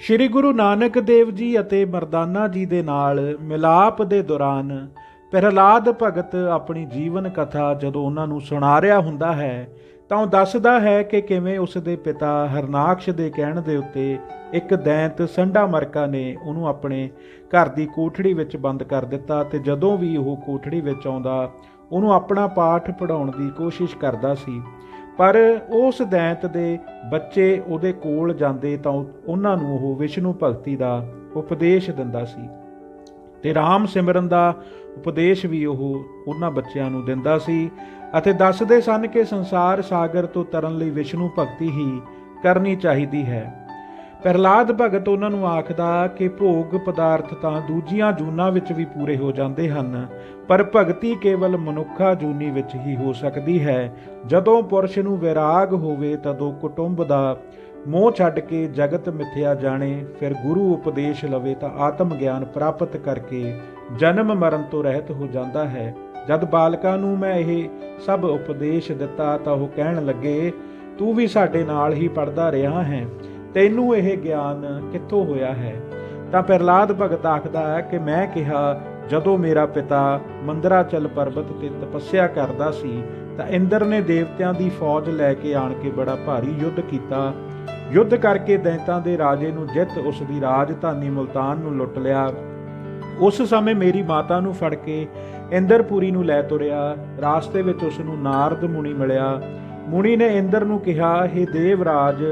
ਸ੍ਰੀ ਗੁਰੂ ਨਾਨਕ ਦੇਵ ਜੀ ਅਤੇ ਮਰਦਾਨਾ ਜੀ ਦੇ ਨਾਲ ਮਿਲਾਪ ਦੇ ਦੌਰਾਨ ਪ੍ਰਹਲਾਦ ਭਗਤ ਆਪਣੀ ਜੀਵਨ ਕਥਾ ਜਦੋਂ ਉਹਨਾਂ ਨੂੰ ਸੁਣਾ ਰਿਹਾ ਹੁੰਦਾ ਹੈ, ਤਾਂ ਉਹ ਦੱਸਦਾ ਹੈ ਕਿ ਕਿਵੇਂ ਉਸ ਦੇ ਪਿਤਾ ਹਰਨਾਕਸ਼ ਦੇ ਕਹਿਣ ਦੇ ਉੱਤੇ ਇੱਕ ਦੈਂਤ ਸੰਡਾ ਮਰਕਾ ਨੇ ਉਹਨੂੰ ਆਪਣੇ ਘਰ ਦੀ ਕੋਠੜੀ ਵਿੱਚ ਬੰਦ ਕਰ ਦਿੱਤਾ ਤੇ ਜਦੋਂ ਵੀ ਉਹ ਕੋਠੜੀ ਵਿੱਚ ਆਉਂਦਾ, ਉਹਨੂੰ ਆਪਣਾ ਪਾਠ ਪੜਾਉਣ ਦੀ ਕੋਸ਼ਿਸ਼ ਕਰਦਾ ਸੀ। ਪਰ ਉਸ ਦੈਂਤ ਦੇ ਬੱਚੇ ਉਹਦੇ ਕੋਲ ਜਾਂਦੇ ਤਾਂ ਉਹਨਾਂ ਨੂੰ ਉਹ ਵਿਸ਼ਨੂੰ ਭਗਤੀ ਦਾ ਉਪਦੇਸ਼ ਦਿੰਦਾ ਸੀ। ਤੇ ਰਾਮ ਸਿਮਰਨ ਦਾ ਉਪਦੇਸ਼ ਵੀ ਉਹ ਉਹਨਾਂ ਬੱਚਿਆਂ ਨੂੰ ਦਿੰਦਾ ਸੀ ਅਤੇ ਦੱਸਦੇ ਸਨ ਕਿ ਸੰਸਾਰ ਸਾਗਰ ਤੋਂ ਤਰਨ ਲਈ ਵਿਸ਼ਨੂੰ ਭਗਤੀ ਹੀ ਕਰਨੀ ਚਾਹੀਦੀ ਹੈ। ਪ੍ਰਹਲਾਦ ਭਗਤ ਉਹਨਾਂ ਨੂੰ ਆਖਦਾ ਕਿ ਭੋਗ ਪਦਾਰਥ ਤਾਂ ਦੂਜੀਆਂ ਜੂਨਾਂ ਵਿੱਚ ਵੀ ਪੂਰੇ ਹੋ ਜਾਂਦੇ ਹਨ, ਪਰ ਭਗਤੀ ਕੇਵਲ ਮਨੁੱਖਾ ਜੂਨੀ ਵਿੱਚ ਹੀ ਹੋ ਸਕਦੀ ਹੈ। ਜਦੋਂ ਪੁਰਸ਼ ਨੂੰ ਵਿਰਾਗ ਹੋਵੇ ਤਦੋਂ ਕੁਟੁੰਬ ਦਾ ਮੋਹ ਛੱਡ ਕੇ ਜਗਤ ਮਿਥਿਆ ਜਾਣੇ, ਫਿਰ ਗੁਰੂ ਉਪਦੇਸ਼ ਲਵੇ ਤਾਂ ਆਤਮ ਗਿਆਨ ਪ੍ਰਾਪਤ ਕਰਕੇ ਜਨਮ ਮਰਨ ਤੋਂ ਰਹਿਤ ਹੋ ਜਾਂਦਾ ਹੈ। ਜਦ ਬਾਲਕਾਂ ਨੂੰ ਮੈਂ ਇਹ ਸਭ ਉਪਦੇਸ਼ ਦਿੱਤਾ ਤਾਂ ਉਹ ਕਹਿਣ ਲੱਗੇ, ਤੂੰ ਵੀ ਸਾਡੇ ਨਾਲ ਹੀ ਪੜਦਾ ਰਿਹਾ ਹੈ। ਤੈਨੂੰ ਇਹ ਗਿਆਨ ਕਿੱਥੋਂ ਹੋਇਆ ਹੈ? ਤਾਂ ਪ੍ਰਹਿਲਾਦ ਭਗਤ ਆਖਦਾ ਹੈ ਕਿ ਮੈਂ ਕਿਹਾ, ਜਦੋਂ ਮੇਰਾ ਪਿਤਾ ਮੰਦਰਾਚਲ ਪਰਬਤ ਤੇ ਤਪੱਸਿਆ ਕਰਦਾ ਸੀ, ਤਾਂ ਇੰਦਰ ਨੇ ਦੇਵਤਿਆਂ ਦੀ ਫੌਜ ਲੈ ਕੇ ਆਣ ਕੇ ਬੜਾ ਭਾਰੀ ਯੁੱਧ ਕੀਤਾ। ਯੁੱਧ ਕਰਕੇ ਦੈਂਤਾਂ ਦੇ ਰਾਜੇ ਨੂੰ ਜਿੱਤ ਉਸ ਦੀ ਰਾਜਧਾਨੀ ਮੁਲਤਾਨ ਨੂੰ ਲੁੱਟ ਲਿਆ। ਉਸ ਸਮੇਂ ਮੇਰੀ ਮਾਤਾ ਨੂੰ ਫੜ ਕੇ ਇੰਦਰਪੁਰੀ ਨੂੰ ਲੈ ਤੁਰਿਆ। ਰਾਸਤੇ ਵਿੱਚ ਉਸ ਨੂੰ ਨਾਰਦ ਮੁਨੀ ਮਿਲਿਆ। ਮੁਨੀ ਨੇ ਇੰਦਰ ਨੂੰ ਕਿਹਾ हे ਦੇਵਰਾਜ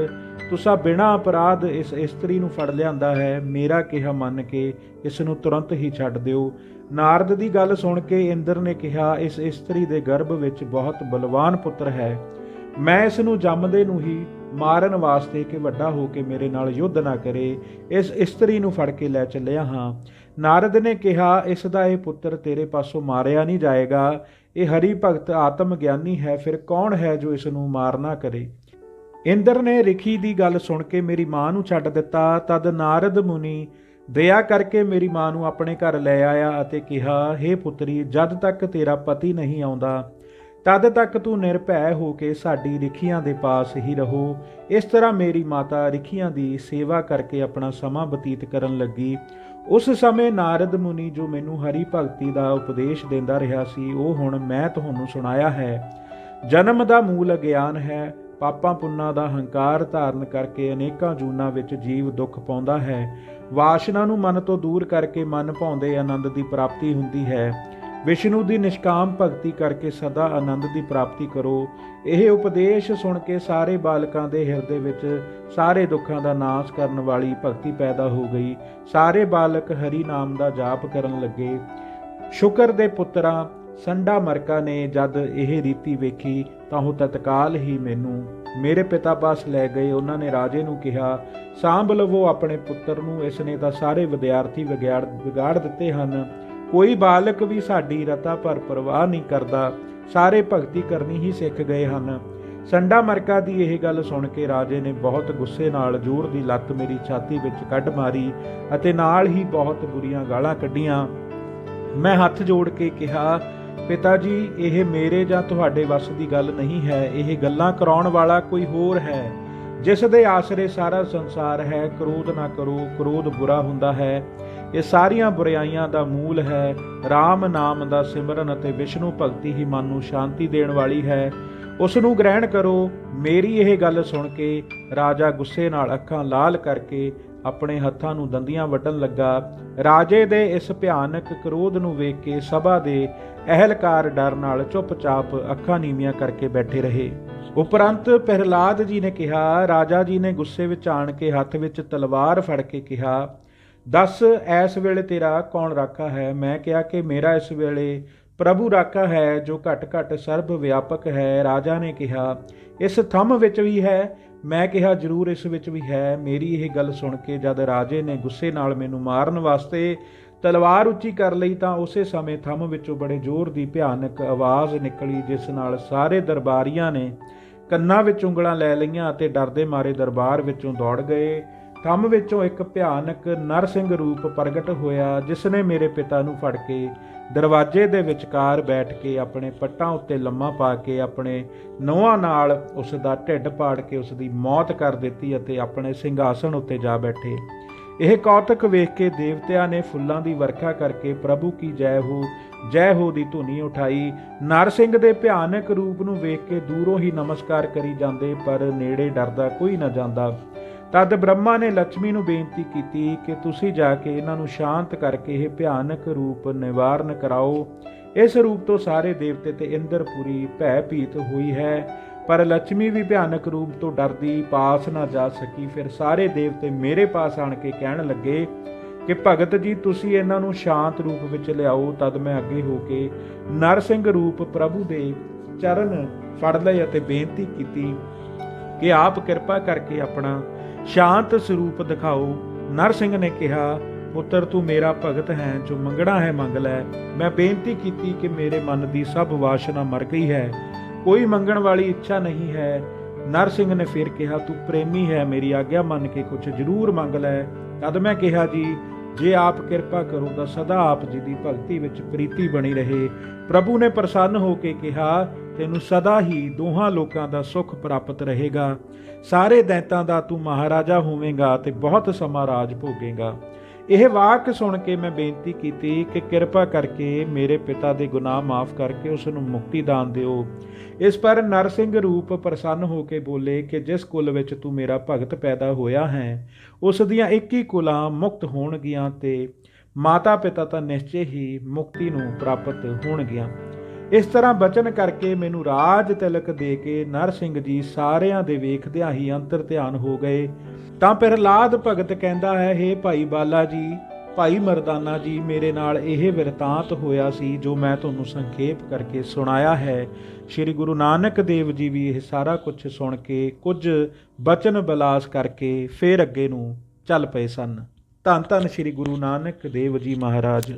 ਤੁਸਾਂ ਬਿਨਾਂ ਅਪਰਾਧ ਇਸ ਇਸਤਰੀ ਨੂੰ ਫੜ ਲਿਆਂਦਾ ਹੈ, ਮੇਰਾ ਕਿਹਾ ਮੰਨ ਕੇ ਇਸ ਨੂੰ ਤੁਰੰਤ ਹੀ ਛੱਡ ਦਿਓ। ਨਾਰਦ ਦੀ ਗੱਲ ਸੁਣ ਕੇ ਇੰਦਰ ਨੇ ਕਿਹਾ, ਇਸ ਇਸਤਰੀ ਦੇ ਗਰਭ ਵਿੱਚ ਬਹੁਤ ਬਲਵਾਨ ਪੁੱਤਰ ਹੈ। ਮੈਂ ਇਸ ਨੂੰ ਜੰਮਦੇ ਨੂੰ ਹੀ ਮਾਰਨ ਵਾਸਤੇ ਕਿ ਵੱਡਾ ਹੋ ਕੇ ਮੇਰੇ ਨਾਲ ਯੁੱਧ ਨਾ ਕਰੇ, ਇਸ ਇਸਤਰੀ ਨੂੰ ਫੜ ਕੇ ਲੈ ਚੱਲਿਆ ਹਾਂ। ਨਾਰਦ ਨੇ ਕਿਹਾ, ਇਸ ਦਾ ਇਹ ਪੁੱਤਰ ਤੇਰੇ ਪਾਸੋਂ ਮਾਰਿਆ ਨਹੀਂ ਜਾਏਗਾ। ਇਹ ਹਰੀ ਭਗਤ ਆਤਮ ਗਿਆਨੀ ਹੈ, ਫਿਰ ਕੌਣ ਹੈ ਜੋ ਇਸ ਨੂੰ ਮਾਰ ਨਾ ਕਰੇ? ਇੰਦਰ ਨੇ ਰਿਖੀ ਦੀ ਗੱਲ ਸੁਣ ਕੇ ਮੇਰੀ ਮਾਂ ਨੂੰ ਛੱਡ ਦਿੱਤਾ। ਤਦ ਨਾਰਦ ਮੁਨੀ ਦਇਆ ਕਰਕੇ ਮੇਰੀ ਮਾਂ ਨੂੰ ਆਪਣੇ ਘਰ ਲੈ ਆਇਆ ਅਤੇ ਕਿਹਾ हे ਪੁੱਤਰੀ, ਜਦ ਤੱਕ ਤੇਰਾ ਪਤੀ ਨਹੀਂ ਆਉਂਦਾ, ਤਦ ਤੱਕ ਤੂੰ ਨਿਰਭੈ ਹੋ ਕੇ ਸਾਡੀ ਰਿਖੀਆਂ ਦੇ ਪਾਸ ਹੀ ਰਹੋ। ਇਸ ਤਰ੍ਹਾਂ ਮੇਰੀ ਮਾਤਾ ਰਿਖੀਆਂ ਦੀ ਸੇਵਾ ਕਰਕੇ ਆਪਣਾ ਸਮਾਂ ਬਤੀਤ ਕਰਨ ਲੱਗੀ। ਉਸ ਸਮੇਂ ਨਾਰਦ ਮੁਨੀ ਜੋ ਮੈਨੂੰ ਹਰੀ ਭਗਤੀ ਦਾ ਉਪਦੇਸ਼ ਦਿੰਦਾ ਰਿਹਾ ਸੀ, ਉਹ ਹੁਣ ਮੈਂ ਤੁਹਾਨੂੰ ਸੁਣਾਇਆ ਹੈ। ਜਨਮ ਦਾ ਮੂਲ ਅਗਿਆਨ ਹੈ। ਪਾਪਾਂ ਪੁੰਨਾਂ ਦਾ ਹੰਕਾਰ ਧਾਰਨ ਕਰਕੇ ਅਨੇਕਾਂ ਜੂਨਾਂ ਵਿੱਚ ਜੀਵ ਦੁੱਖ ਪਾਉਂਦਾ ਹੈ। ਵਾਸ਼ਨਾ ਨੂੰ ਮਨ ਤੋਂ ਦੂਰ ਕਰਕੇ ਮਨ ਭਾਉਂਦੇ ਆਨੰਦ ਦੀ ਪ੍ਰਾਪਤੀ ਹੁੰਦੀ ਹੈ। ਵਿਸ਼ਨੂੰ ਦੀ ਨਿਸ਼ਕਾਮ ਭਗਤੀ ਕਰਕੇ ਸਦਾ ਆਨੰਦ ਦੀ ਪ੍ਰਾਪਤੀ ਕਰੋ। ਇਹ ਉਪਦੇਸ਼ ਸੁਣ ਕੇ ਸਾਰੇ ਬਾਲਕਾਂ ਦੇ ਹਿਰਦੇ ਵਿੱਚ ਸਾਰੇ ਦੁੱਖਾਂ ਦਾ ਨਾਸ਼ ਕਰਨ ਵਾਲੀ ਭਗਤੀ ਪੈਦਾ ਹੋ ਗਈ। ਸਾਰੇ ਬਾਲਕ ਹਰੀ ਨਾਮ ਦਾ ਜਾਪ ਕਰਨ ਲੱਗੇ। ਸ਼ੁਕਰ ਦੇ ਪੁੱਤਰਾਂ ਸੰਡਾ ਮਰਕਾ ਨੇ ਜਦ ਇਹ ਰੀਤੀ ਵੇਖੀ ਤਾਂ ਉਹ ਤਤਕਾਲ ਹੀ ਮੈਨੂੰ ਮੇਰੇ ਪਿਤਾ ਪਾਸ ਲੈ ਗਏ। ਉਹਨਾਂ ਨੇ ਰਾਜੇ ਨੂੰ ਕਿਹਾ, ਸਾਂਭ ਲਵੋ ਆਪਣੇ ਪੁੱਤਰ ਨੂੰ, ਇਸ ਨੇ ਤਾਂ ਸਾਰੇ ਵਿਦਿਆਰਥੀ ਵਿਗਾੜ ਵਿਗਾੜ ਦਿੱਤੇ ਹਨ। ਕੋਈ ਬਾਲਕ ਵੀ ਸਾਡੀ ਰਤਾ ਪਰ ਪਰਵਾਹ ਨਹੀਂ ਕਰਦਾ। ਸਾਰੇ ਭਗਤੀ ਕਰਨੀ ਹੀ ਸਿੱਖ ਗਏ ਹਨ। ਸੰਡਾ ਮਰਕਾ ਦੀ ਇਹ ਗੱਲ ਸੁਣ ਕੇ ਰਾਜੇ ਨੇ ਬਹੁਤ ਗੁੱਸੇ ਨਾਲ ਜ਼ੋਰ ਦੀ ਲੱਤ ਮੇਰੀ ਛਾਤੀ ਵਿੱਚ ਕੱਢ ਮਾਰੀ ਅਤੇ ਨਾਲ ਹੀ ਬਹੁਤ ਬੁਰੀਆਂ ਗਾਲਾਂ ਕੱਢੀਆਂ। ਮੈਂ ਹੱਥ ਜੋੜ ਕੇ ਕਿਹਾ ਪਿਤਾ ਜੀ, ਇਹ ਮੇਰੇ ਜਾਂ ਤੁਹਾਡੇ ਵੱਸ ਦੀ ਗੱਲ ਨਹੀਂ ਹੈ। ਇਹ ਗੱਲਾਂ ਕਰਾਉਣ ਵਾਲਾ ਕੋਈ ਹੋਰ ਹੈ। ਜਿਸ ਦੇ ਆਸਰੇ ਸਾਰਾ ਸੰਸਾਰ ਹੈ, ਕ੍ਰੋਧ ਨਾ ਕਰੋ, ਕ੍ਰੋਧ ਬੁਰਾ ਹੁੰਦਾ ਹੈ। ਇਹ ਸਾਰੀਆਂ ਬੁਰਾਈਆਂ ਦਾ ਮੂਲ ਹੈ। RAM ਨਾਮ ਦਾ ਸਿਮਰਨ ਅਤੇ ਵਿਸ਼ਨੂੰ ਭਗਤੀ ਹੀ ਮਨ ਨੂੰ ਸ਼ਾਂਤੀ ਦੇਣ ਵਾਲੀ ਹੈ। ਉਸ ਨੂੰ ਗ੍ਰਹਿਣ ਕਰੋ। ਮੇਰੀ ਇਹ ਗੱਲ ਸੁਣ ਕੇ ਰਾਜਾ ਗੁੱਸੇ ਨਾਲ ਅੱਖਾਂ ਲਾਲ ਕਰਕੇ ਆਪਣੇ ਹੱਥਾਂ ਨੂੰ ਦੰਦੀਆਂ ਵੱਢਣ ਲੱਗਾ। ਰਾਜੇ ਦੇ ਇਸ ਭਿਆਨਕ ਕ੍ਰੋਧ ਨੂੰ ਵੇਖ ਕੇ ਸਭਾ ਦੇ ਅਹਿਲਕਾਰ ਡਰ ਨਾਲ ਚੁੱਪਚਾਪ ਅੱਖਾਂ ਨੀਵੀਆਂ ਕਰਕੇ ਬੈਠੇ ਰਹੇ। ਉਪਰੰਤ ਪ੍ਰਹਿਲਾਦ ਜੀ ਨੇ ਕਿਹਾ, ਰਾਜਾ ਜੀ ਨੇ ਗੁੱਸੇ ਵਿੱਚ ਆਣ ਕੇ ਹੱਥ ਵਿੱਚ ਤਲਵਾਰ ਫੜ ਕੇ ਕਿਹਾ, ਦੱਸ ਐਸ ਵੇਲੇ ਤੇਰਾ ਕੌਣ ਰਾਖਾ ਹੈ? ਮੈਂ ਕਿਹਾ ਕਿ ਮੇਰਾ ਇਸ ਵੇਲੇ ਪ੍ਰਭੂ ਰਾਖਾ ਹੈ ਜੋ ਘਟ ਘਟ ਸਰਬ ਵਿਆਪਕ ਹੈ, ਰਾਜਾ ਨੇ ਕਿਹਾ, ਇਸ ਥੰਮ ਵਿੱਚ ਵੀ ਹੈ, ਮੈਂ ਕਿਹਾ ਜ਼ਰੂਰ ਇਸ ਵਿੱਚ ਵੀ ਹੈ, ਮੇਰੀ ਇਹ ਗੱਲ ਸੁਣ ਕੇ ਜਦ ਰਾਜੇ ਨੇ ਗੁੱਸੇ ਨਾਲ ਮੈਨੂੰ ਮਾਰਨ ਵਾਸਤੇ ਤਲਵਾਰ ਉੱਚੀ ਕਰ ਲਈ ਤਾਂ ਉਸੇ ਸਮੇਂ ਥੰਮ ਵਿੱਚੋਂ ਬੜੇ ਜ਼ੋਰ ਦੀ ਭਿਆਨਕ ਆਵਾਜ਼ ਨਿਕਲੀ, ਜਿਸ ਨਾਲ ਸਾਰੇ ਦਰਬਾਰੀਆਂ ਨੇ ਕੰਨਾਂ ਵਿੱਚ ਉਂਗਲਾਂ ਲੈ ਲਈਆਂ ਅਤੇ ਡਰਦੇ ਮਾਰੇ ਦਰਬਾਰ ਵਿੱਚੋਂ ਦੌੜ ਗਏ। ਥੰਮ ਵਿੱਚੋਂ ਇੱਕ ਭਿਆਨਕ ਨਰਸਿੰਘ ਰੂਪ ਪ੍ਰਗਟ ਹੋਇਆ ਜਿਸ ਨੇ ਮੇਰੇ ਪਿਤਾ ਨੂੰ ਫੜ ਕੇ ਦਰਵਾਜ਼ੇ ਦੇ ਵਿਚਕਾਰ ਬੈਠ ਕੇ ਆਪਣੇ ਪੱਟਾਂ ਉੱਤੇ ਲੰਮਾ ਪਾ ਕੇ, ਆਪਣੇ ਨੋਹਾਂ ਨਾਲ ਉਸ ਦਾ ਢਿੱਡ ਪਾੜ ਕੇ ਉਸ ਦੀ ਮੌਤ ਕਰ ਦਿੱਤੀ ਅਤੇ ਆਪਣੇ ਸਿੰਘਾਸਣ ਉੱਤੇ ਜਾ ਬੈਠੇ। ਇਹ ਕੌਤਕ ਵੇਖ ਕੇ ਦੇਵਤਿਆਂ ਨੇ ਫੁੱਲਾਂ ਦੀ ਵਰਖਾ ਕਰਕੇ ਪ੍ਰਭੂ ਕੀ ਜੈ ਹੋ ਜੈ ਹੋ ਦੀ ਧੁਨੀ ਉਠਾਈ। ਨਰਸਿੰਘ ਦੇ ਭਿਆਨਕ ਰੂਪ ਨੂੰ ਵੇਖ ਕੇ ਦੂਰੋਂ ਹੀ ਨਮਸਕਾਰ ਕਰੀ ਜਾਂਦੇ, ਪਰ ਨੇੜੇ ਡਰਦਾ ਕੋਈ ਨਾ ਜਾਂਦਾ। ਤਦ ਬ੍ਰਹਮਾ ਨੇ ਲక్ష్ਮੀ ਨੂੰ ਬੇਨਤੀ ਕੀਤੀ ਕਿ ਤੁਸੀਂ ਜਾ ਕੇ ਇਹਨਾਂ ਨੂੰ ਸ਼ਾਂਤ ਕਰਕੇ ਇਹ ਭਿਆਨਕ ਰੂਪ ਨਿਵਾਰਨ ਕਰਾਓ। ਇਸ ਰੂਪ ਤੋਂ ਸਾਰੇ ਦੇਵਤੇ ਤੇ ਇੰਦਰ ਪੂਰੀ ਭੈ ਭੀਤ ਹੋਈ ਹੈ। ਪਰ ਲక్ష్ਮੀ ਵੀ ਭਿਆਨਕ ਰੂਪ ਤੋਂ ਡਰਦੀ, ਪਾਸ ਨਾ ਜਾ ਸਕੀ। ਫਿਰ ਸਾਰੇ ਦੇਵਤੇ ਮੇਰੇ ਪਾਸ ਆਣ ਕੇ ਕਹਿਣ ਲੱਗੇ ਕਿ, ਭਗਤ ਜੀ, ਤੁਸੀਂ ਇਹਨਾਂ ਨੂੰ ਸ਼ਾਂਤ ਰੂਪ ਵਿੱਚ ਲਿਆਓ। ਤਦ ਮੈਂ ਅੱਗੇ ਹੋ ਕੇ ਨਰਸਿੰਘ ਰੂਪ ਪ੍ਰਭੂ ਦੇ ਚਰਨ ਫੜ ਲਏ ਅਤੇ ਬੇਨਤੀ ਕੀਤੀ ਕਿ ਆਪ ਕਿਰਪਾ ਕਰਕੇ ਆਪਣਾ ਸ਼ਾਂਤ ਸਰੂਪ ਦਿਖਾਓ। ਨਰਸਿੰਘ ਨੇ ਕਿਹਾ, ਪੁੱਤਰ, ਤੂੰ ਮੇਰਾ ਭਗਤ ਹੈ, ਜੋ ਮੰਗਣਾ ਹੈ ਮੰਗ ਲੈ। ਮੈਂ ਬੇਨਤੀ ਕੀਤੀ ਕਿ ਮੇਰੇ ਮਨ ਦੀ ਸਭ ਵਾਸ਼ਨਾ ਮਰ ਗਈ ਹੈ। ਕੋਈ ਮੰਗਣ ਵਾਲੀ ਇੱਛਾ ਨਹੀਂ ਹੈ। ਨਰਸਿੰਘ ਨੇ ਫਿਰ ਕਿਹਾ, ਤੂੰ ਪ੍ਰੇਮੀ ਹੈ, ਮੇਰੀ ਆਗਿਆ ਮੰਨ ਕੇ ਕੁਝ ਜ਼ਰੂਰ ਮੰਗ ਲੈ। ਤਦ ਮੈਂ ਕਿਹਾ, ਜੀ, ਜੇ ਆਪ ਕਿਰਪਾ ਕਰੋ ਤਾਂ ਸਦਾ ਆਪ ਜੀ ਦੀ ਭਗਤੀ ਵਿੱਚ ਪ੍ਰੀਤੀ ਬਣੀ ਰਹੇ। ਪ੍ਰਭੂ ਨੇ ਪ੍ਰਸੰਨ ਹੋ ਕੇ ਕਿਹਾ ਤੈਨੂੰ ਸਦਾ ਹੀ ਦੋਹਾਂ ਲੋਕਾਂ ਦਾ ਸੁੱਖ ਪ੍ਰਾਪਤ ਰਹੇਗਾ। ਸਾਰੇ ਦੈਂਤਾਂ ਦਾ ਤੂੰ ਮਹਾਰਾਜਾ ਹੋਵੇਂਗਾ ਤੇ ਬਹੁਤ ਸਮਾਂ ਰਾਜ ਭੋਗੇਗਾ। ਇਹ ਵਾਕ ਸੁਣ ਕੇ ਮੈਂ ਬੇਨਤੀ ਕੀਤੀ ਕਿ ਕਿਰਪਾ ਕਰਕੇ ਮੇਰੇ ਪਿਤਾ ਦੇ ਗੁਨਾਹ ਮਾਫ ਕਰਕੇ ਉਸ ਨੂੰ ਮੁਕਤੀ ਦਾਨ ਦਿਓ। ਇਸ ਪਰ ਨਰਸਿੰਘ ਰੂਪ ਪ੍ਰਸੰਨ ਹੋ ਕੇ ਬੋਲੇ ਕਿ ਜਿਸ ਕੁਲ ਵਿੱਚ ਤੂੰ ਮੇਰਾ ਭਗਤ ਪੈਦਾ ਹੋਇਆ ਹੈ, ਉਸ ਦੀਆਂ 21 ਕੁਲਾਂ ਮੁਕਤ ਹੋਣਗੀਆਂ ਤੇ ਮਾਤਾ ਪਿਤਾ ਤਾਂ ਨਿਸ਼ਚੈ ਹੀ ਮੁਕਤੀ ਨੂੰ ਪ੍ਰਾਪਤ ਹੋਣਗੀਆਂ। ਇਸ ਤਰ੍ਹਾਂ ਬਚਨ ਕਰਕੇ ਮੈਨੂੰ ਰਾਜ ਤਿਲਕ ਦੇ ਕੇ ਨਰ ਸਿੰਘ ਜੀ ਸਾਰਿਆਂ ਦੇ ਵੇਖਦਿਆਂ ਹੀ ਅੰਤਰ ਧਿਆਨ ਹੋ ਗਏ। ਤਾਂ ਪ੍ਰਹਲਾਦ ਭਗਤ ਕਹਿੰਦਾ ਹੈ हे ਭਾਈ ਬਾਲਾ ਜੀ, ਭਾਈ ਮਰਦਾਨਾ ਜੀ, ਮੇਰੇ ਨਾਲ ਇਹ ਵਿਰਤਾਂਤ ਹੋਇਆ ਸੀ ਜੋ ਮੈਂ ਤੁਹਾਨੂੰ ਸੰਖੇਪ ਕਰਕੇ ਸੁਣਾਇਆ ਹੈ। ਸ੍ਰੀ ਗੁਰੂ ਨਾਨਕ ਦੇਵ ਜੀ ਵੀ ਇਹ ਸਾਰਾ ਕੁਝ ਸੁਣ ਕੇ ਕੁਝ ਬਚਨ ਬਲਾਸ ਕਰਕੇ ਫੇਰ ਅੱਗੇ ਨੂੰ ਚੱਲ ਪਏ ਸਨ। ਧੰਨ ਧੰਨ ਸ੍ਰੀ ਗੁਰੂ ਨਾਨਕ ਦੇਵ ਜੀ ਮਹਾਰਾਜ।